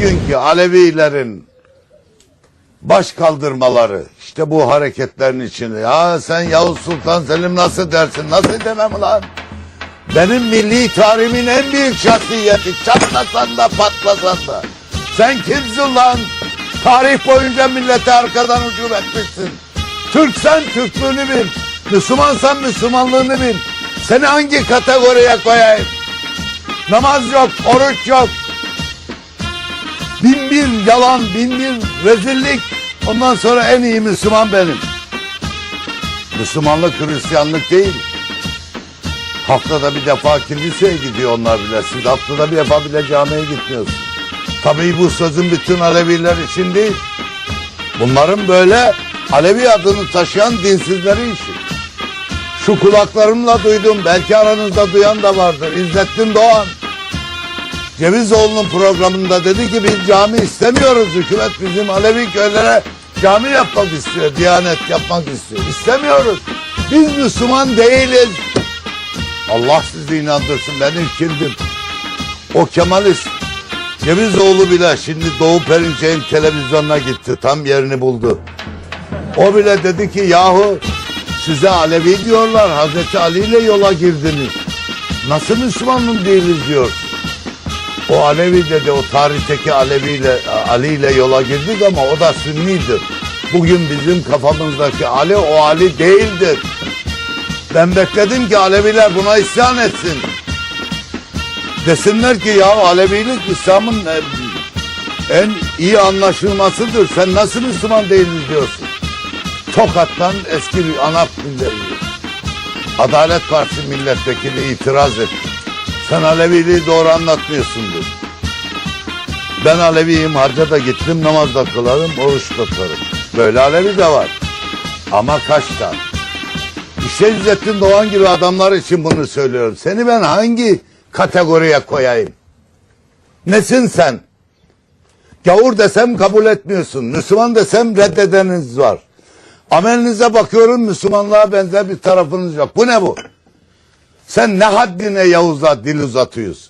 ki Alevilerin baş kaldırmaları işte bu hareketlerin içinde. Ya sen Yavuz Sultan Selim nasıl dersin? Nasıl demem lan? Benim milli tarihimin en büyük şahsiyeti. Çatlasan da patlasan da. Sen kimsin lan? Tarih boyunca millete arkadan hücum etmişsin. Türksen Türklüğünü bil. Müslümansan Müslümanlığını bil. Seni hangi kategoriye koyayım? Namaz yok, oruç yok. Bin bir yalan, bin bir rezillik. Ondan sonra en iyi Müslüman benim. Müslümanlık Hristiyanlık değil. Haftada bir defa kiliseye gidiyor onlar bile. Siz haftada bir defa bile camiye gitmiyorsunuz. Tabii bu sözün bütün Aleviler için değil. Bunların böyle Alevi adını taşıyan dinsizleri işi. Şu kulaklarımla duydum. Belki aranızda duyan da vardır. İzzettin Doğan. Cevizoğlu'nun programında dedi ki biz cami istemiyoruz. Hükümet bizim Alevi köylere cami yapmak istiyor. Diyanet yapmak istiyor. İstemiyoruz. Biz Müslüman değiliz. Allah sizi inandırsın ben irkindim. O Kemalist Cevizoğlu bile şimdi Doğu Perinçek'in televizyonuna gitti. Tam yerini buldu. O bile dedi ki yahu size Alevi diyorlar. Hazreti Ali ile yola girdiniz. Nasıl Müslümanım değiliz diyor. O Alevi dedi o tarihteki Alevi ile Ali ile yola girdik ama o da Sünnidir. Bugün bizim kafamızdaki Ali o Ali değildir. Ben bekledim ki Aleviler buna isyan etsin. Desinler ki ya Alevilik İslam'ın e, en iyi anlaşılmasıdır. Sen nasıl Müslüman değiliz diyorsun. Tokat'tan eski bir ANAP. Adalet Partisi milletvekili itiraz etti. Sen Aleviliği doğru anlatmıyorsundur. Ben Aleviyim, hacca da gittim, namaz da kılarım, oruç da tutarım. Böyle Alevi de var. Ama kaç tane? İşte İzzettin Doğan gibi adamlar için bunu söylüyorum. Seni ben hangi kategoriye koyayım? Nesin sen? Gavur desem kabul etmiyorsun. Müslüman desem reddedeniz var. Amelinize bakıyorum Müslümanlığa benzer bir tarafınız yok. Bu ne bu? Sen ne haddine Yavuz'a dil uzatıyorsun?